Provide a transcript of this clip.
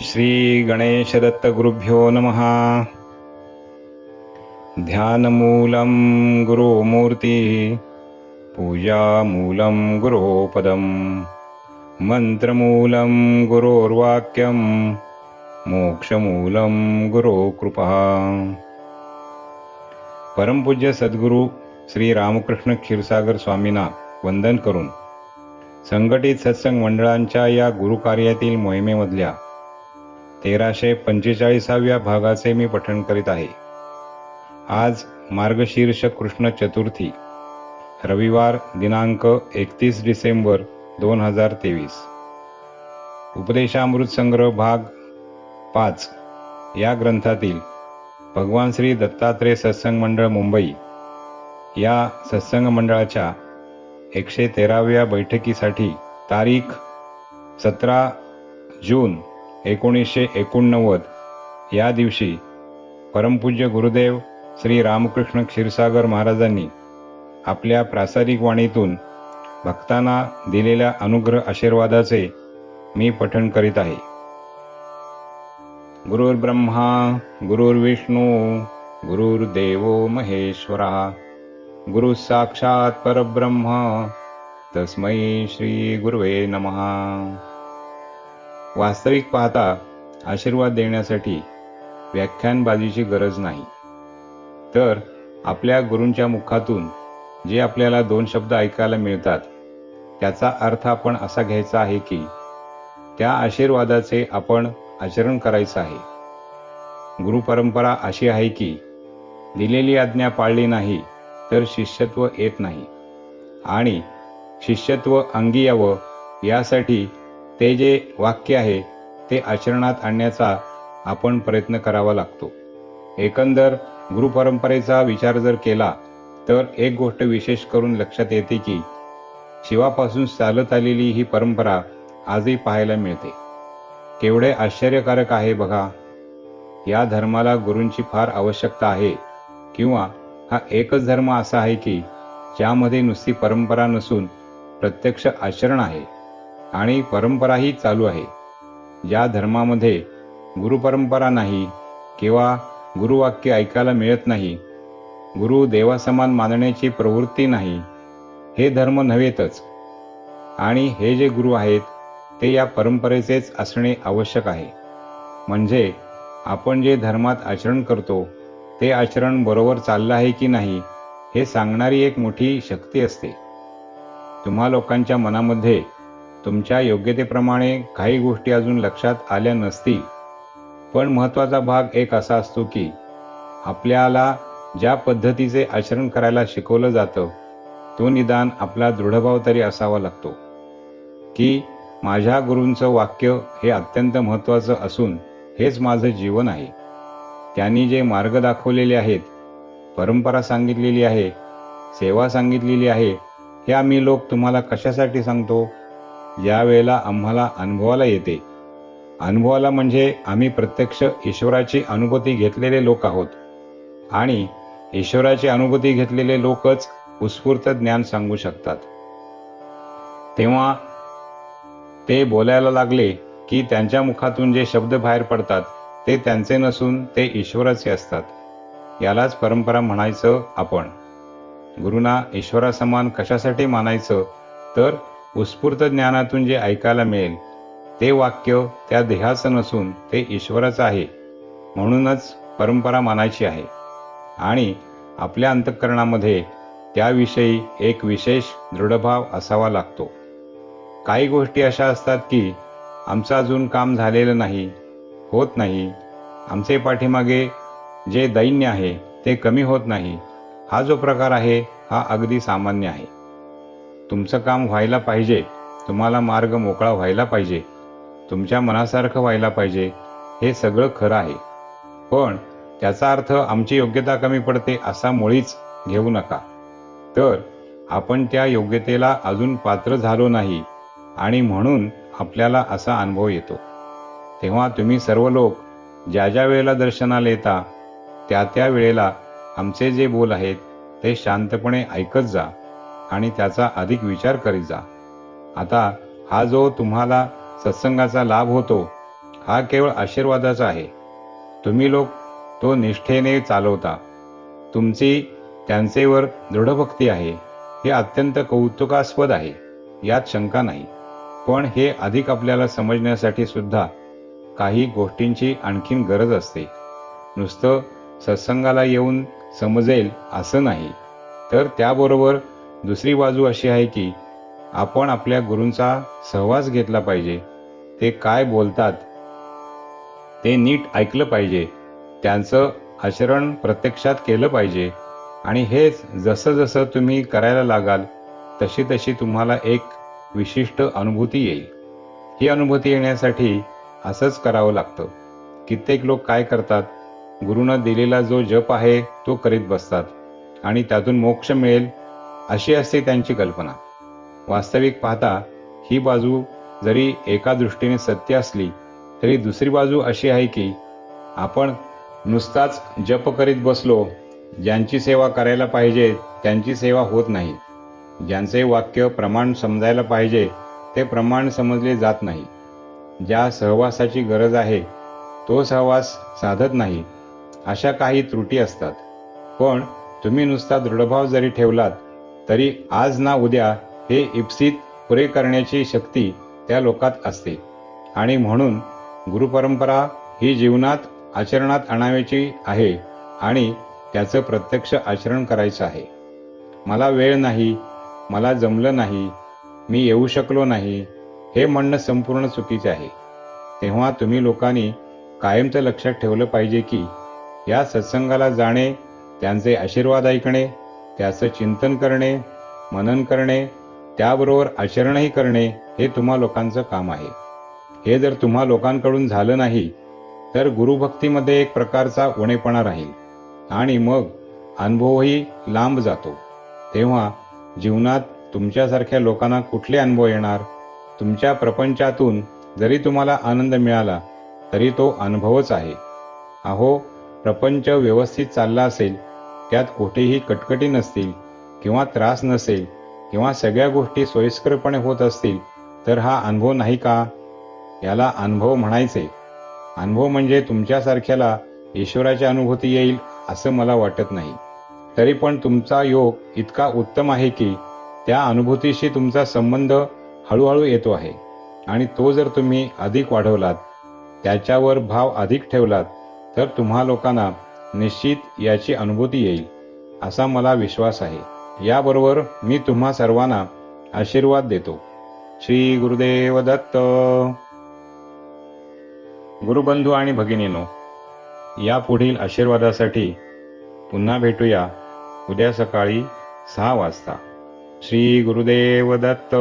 श्रीगणेशदत्तगुरुभ्यो नमः। ध्यानमूलं गुरुमूर्ति पूजामूलं गुरोपदं मन्त्रमूलं गुरोर्वाक्यं मोक्षमूलं गुरोकृपः। परमपूज्य सद्गुरु श्री रामकृष्ण क्षीरसागर स्वामींना वंदन करून संघटित सत्संग मंडळांच्या या गुरुकार्यातील मोहिमेमधल्या तेराशे पंचेचाळीसाव्या भागाचे मी पठण करीत आहे. आज मार्गशीर्ष कृष्ण चतुर्थी रविवार दिनांक एकतीस डिसेंबर दोन हजार तेवीस. उपदेशामृत संग्रह भाग पाच. या ग्रंथातील भगवान श्री दत्तात्रय सत्संग मंडळ मुंबई या सत्संग मंडळाच्या एकशे तेराव्या बैठकीसाठी तारीख सतरा जून एकोणीसशे एकोणनव्वद. या दिवशी परमपूज्य गुरुदेव श्री रामकृष्ण क्षीरसागर महाराजांनी आपल्या प्रासादिक वाणीतून भक्तांना दिलेल्या अनुग्रह आशीर्वादाचे मी पठण करीत आहे. गुरुर्ब्रह्मा गुरुर्विष्णू गुरुर्देवो महेश्वरा गुरु साक्षात परब्रह्म तस्मै श्री गुरुवे नमः. वास्तविक पाहता आशीर्वाद देण्यासाठी व्याख्यानबाजीची गरज नाही. तर आपल्या गुरूंच्या मुखातून जे आपल्याला दोन शब्द ऐकायला मिळतात त्याचा अर्थ आपण असा घ्यायचा आहे की त्या आशीर्वादाचे आपण आचरण करायचं आहे. गुरुपरंपरा अशी आहे की दिलेली आज्ञा पाळली नाही तर शिष्यत्व येत नाही. आणि शिष्यत्व अंगी यावं यासाठी ते जे वाक्य आहे ते आचरणात आणण्याचा आपण प्रयत्न करावा लागतो. एकंदर गुरुपरंपरेचा विचार जर केला तर एक गोष्ट विशेष करून लक्षात येते की शिवापासून चालत आलेली ही परंपरा आजही पाहायला मिळते. केवढे आश्चर्यकारक आहे बघा. या धर्माला गुरूंची फार आवश्यकता आहे किंवा हा एकच धर्म असा आहे की ज्यामध्ये नुसती परंपरा नसून प्रत्यक्ष आचरण आहे. आणि परंपराही चालू आहे. ज्या धर्मामध्ये गुरुपरंपरा नाही किंवा गुरुवाक्य ऐकायला मिळत नाही गुरु देवासमान मानण्याची प्रवृत्ती नाही हे धर्म नव्हेतच. आणि हे जे गुरु आहेत ते या परंपरेचेच असणे आवश्यक आहे. म्हणजे आपण जे धर्मात आचरण करतो ते आचरण बरोबर चाललं आहे की नाही हे सांगणारी एक मोठी शक्ती असते. तुम्हा लोकांच्या मनामध्ये तुमच्या योग्यतेप्रमाणे काही गोष्टी अजून लक्षात आल्या नसतील. पण महत्त्वाचा भाग एक असा असतो की आपल्याला ज्या पद्धतीचे आचरण करायला शिकवलं जातं तो निदान आपला दृढभाव तरी असावा लागतो. की माझ्या गुरूंचं वाक्य हे अत्यंत महत्त्वाचं असून हेच माझं जीवन आहे. त्यांनी जे मार्ग दाखवलेले आहेत परंपरा सांगितलेली आहे सेवा सांगितलेली आहे हे आम्ही लोक तुम्हाला कशासाठी सांगतो? यावेळेला आम्हाला अनुभवाला येते. अनुभवाला म्हणजे आम्ही प्रत्यक्ष ईश्वराची अनुभूती घेतलेले लोक आहोत. आणि ईश्वराची अनुभूती घेतलेले लोकच उत्स्फूर्त ज्ञान सांगू शकतात. तेव्हा ते बोलायला लागले की त्यांच्या मुखातून जे शब्द बाहेर पडतात ते त्यांचे नसून ते ईश्वराचे असतात. यालाच परंपरा म्हणायचं आपण. गुरुना ईश्वरासमान कशासाठी मानायचं? तर उत्स्फूर्त ज्ञानातून जे ऐकायला मिळेल ते वाक्य त्या देहाचं नसून ते ईश्वराचं आहे म्हणूनच परंपरा मानायची आहे. आणि आपल्या अंतःकरणामध्ये त्याविषयी एक विशेष दृढभाव असावा लागतो. काही गोष्टी अशा असतात की आमचं अजून काम झालेलं नाही होत नाही आमचे पाठीमागे जे दैन्य आहे ते कमी होत नाही हा जो प्रकार आहे हा अगदी सामान्य आहे. तुमचं काम व्हायला पाहिजे. तुम्हाला मार्ग मोकळा व्हायला पाहिजे. तुमच्या मनासारखं व्हायला पाहिजे. हे सगळं खरं आहे. पण त्याचा अर्थ आमची योग्यता कमी पडते असा मुळीच घेऊ नका. तर आपण त्या योग्यतेला अजून पात्र झालो नाही आणि म्हणून आपल्याला असा अनुभव येतो. तेव्हा तुम्ही सर्व लोक ज्या ज्या वेळेला दर्शनाला येता त्या त्या वेळेला आमचे जे बोल आहेत ते शांतपणे ऐकत जा. आणि त्याचा अधिक विचार करीत जा. आता हा जो तुम्हाला सत्संगाचा लाभ होतो हा केवळ आशीर्वादाचा आहे. तुम्ही लोक तो निष्ठेने चालवता. तुमची त्यांचेवर दृढभक्ती आहे. हे अत्यंत कौतुकास्पद आहे. यात शंका नाही. पण हे अधिक आपल्याला समजण्यासाठी सुद्धा काही गोष्टींची आणखीन गरज असते. नुसतं सत्संगाला येऊन समजेल असं नाही. तर त्याबरोबर दुसरी बाजू अशी आहे की आपण आपल्या गुरूंचा सहवास घेतला पाहिजे. ते काय बोलतात? ते नीट ऐकलं पाहिजे. त्यांचं आचरण प्रत्यक्षात केलं पाहिजे. आणि हेच जसं जसं तुम्ही करायला लागाल तशी तशी तुम्हाला एक विशिष्ट अनुभूती येईल. ही अनुभूती येण्यासाठी असंच करावं लागतं. कित्येक लोक काय करतात? गुरुनं दिलेला जो जप आहे तो करीत बसतात. आणि त्यातून मोक्ष मिळेल अशी असते त्यांची कल्पना. वास्तविक पाहता ही बाजू जरी एका दृष्टीने सत्य असली तरी दुसरी बाजू अशी आहे की आपण नुसताच जप करीत बसलो ज्यांची सेवा करायला पाहिजे त्यांची सेवा होत नाही. ज्यांचे वाक्य प्रमाण समजायला पाहिजे ते प्रमाण समजले जात नाही. ज्या सहवासाची गरज आहे तो सहवास साधत नाही. अशा काही त्रुटी असतात. पण तुम्ही नुसता दृढभाव जरी ठेवलात तरी आज ना उद्या हे इप्सित पुरे करण्याची शक्ती त्या लोकात असते. आणि म्हणून गुरुपरंपरा ही जीवनात आचरणात आणायची आहे आणि त्याचं प्रत्यक्ष आचरण करायचं आहे. मला वेळ नाही मला जमलं नाही मी येऊ शकलो नाही हे म्हणणं संपूर्ण चुकीचे आहे. तेव्हा तुम्ही लोकांनी कायमचं लक्षात ठेवलं पाहिजे की या सत्संगाला जाणे त्यांचे आशीर्वाद ऐकणे त्याचं चिंतन करणे मनन करणे त्याबरोबर आचरणही करणे हे तुम्हा लोकांचं काम आहे. हे जर तुम्हा लोकांकडून झालं नाही तर गुरुभक्तीमध्ये एक प्रकारचा उणेपणा राहील आणि मग अनुभवही लांब जातो. तेव्हा जीवनात तुमच्यासारख्या लोकांना कुठले अनुभव येणार? तुमच्या प्रपंचातून जरी तुम्हाला आनंद मिळाला तरी तो अनुभवच आहे. अहो प्रपंच व्यवस्थित चालला असेल त्यात कुठेही कटकटी नसतील किंवा त्रास नसेल किंवा सगळ्या गोष्टी सोयीस्करपणे होत असतील तर हा अनुभव नाही का? याला अनुभव म्हणायचे. अनुभव म्हणजे तुमच्यासारख्याला ईश्वराची अनुभूती येईल असं मला वाटत नाही. तरी पण तुमचा योग इतका उत्तम आहे की त्या अनुभूतीशी तुमचा संबंध हळूहळू येतो आहे. आणि तो जर तुम्ही अधिक वाढवलात त्याच्यावर भाव अधिक ठेवलात तर तुम्हा लोकांना निश्चित याची अनुभूती येईल असा मला विश्वास आहे. याबरोबर मी तुम्हा सर्वांना आशीर्वाद देतो. श्री गुरुदेव दत्त. गुरुबंधू आणि भगिनीनो या पुढील आशीर्वादासाठी पुन्हा भेटूया उद्या सकाळी सहा वाजता. श्री गुरुदेव दत्त.